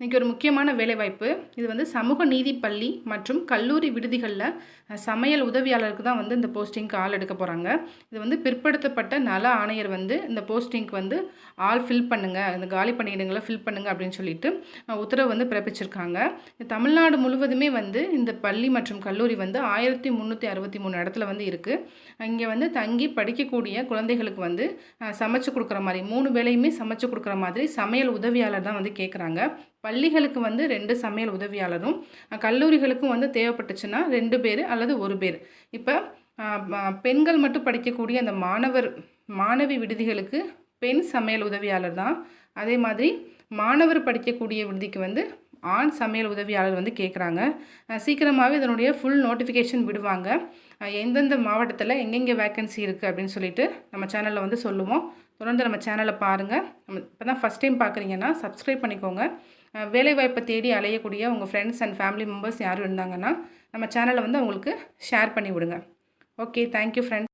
இன்றைக்கி ஒரு முக்கியமான வேலைவாய்ப்பு. இது வந்து சமூக நீதி பள்ளி மற்றும் கல்லூரி விடுதிகளில் சமையல் உதவியாளருக்கு தான் வந்து இந்த போஸ்டிங்க்கு ஆள் எடுக்க போகிறாங்க இது வந்து பிற்படுத்தப்பட்ட நல ஆணையர் வந்து இந்த போஸ்டிங்க்கு வந்து ஆள் ஃபில் பண்ணுங்கள் இந்த காலி பணியிடங்களை ஃபில் பண்ணுங்கள் அப்படின்னு சொல்லிட்டு உத்தரவு வந்து பிறப்பிச்சிருக்காங்க. தமிழ்நாடு முழுவதுமே வந்து இந்த பள்ளி மற்றும் கல்லூரி வந்து ஆயிரத்தி முந்நூற்றி அறுபத்தி மூணு இடத்துல வந்து இருக்குது இங்கே வந்து தங்கி படிக்கக்கூடிய குழந்தைகளுக்கு வந்து சமைச்சு கொடுக்குற மாதிரி மூணு வேலையுமே சமைச்சு கொடுக்குற மாதிரி சமையல் உதவியாளர் தான் வந்து கேட்குறாங்க பள்ளிகளுக்கு வந்து ரெண்டு சமையல் உதவியாளரும் கல்லூரிகளுக்கும் வந்து தேவைப்பட்டுச்சுன்னா ரெண்டு பேர் அல்லது ஒரு பேர். இப்போ பெண்கள் மட்டும் படிக்கக்கூடிய அந்த மாணவர் மாணவி விடுதிகளுக்கு பெண் சமையல் உதவியாளர் தான். அதே மாதிரி மாணவர் படிக்கக்கூடிய விடுதிக்கு வந்து ஆண் சமையல் உதவியாளர் வந்து கேட்குறாங்க சீக்கிரமாகவே இதனுடைய ஃபுல் நோட்டிஃபிகேஷன் விடுவாங்க. எந்தெந்த மாவட்டத்தில் எங்கெங்கே வேக்கன்சி இருக்குது அப்படின்னு சொல்லிட்டு நம்ம சேனலில் வந்து சொல்லுவோம். தொடர்ந்து நம்ம சேனலை பாருங்கள் நம்ம இப்போ தான் ஃபஸ்ட் டைம் பார்க்குறீங்கன்னா சப்ஸ்கிரைப் பண்ணிக்கோங்க வேலைவாய்ப்பை தேடி அலையக்கூடிய உங்கள் ஃப்ரெண்ட்ஸ் அண்ட் ஃபேமிலி மெம்பர்ஸ் யாரும் இருந்தாங்கன்னா நம்ம சேனலை வந்து அவங்களுக்கு ஷேர் பண்ணி விடுங்க. Okay thank you friends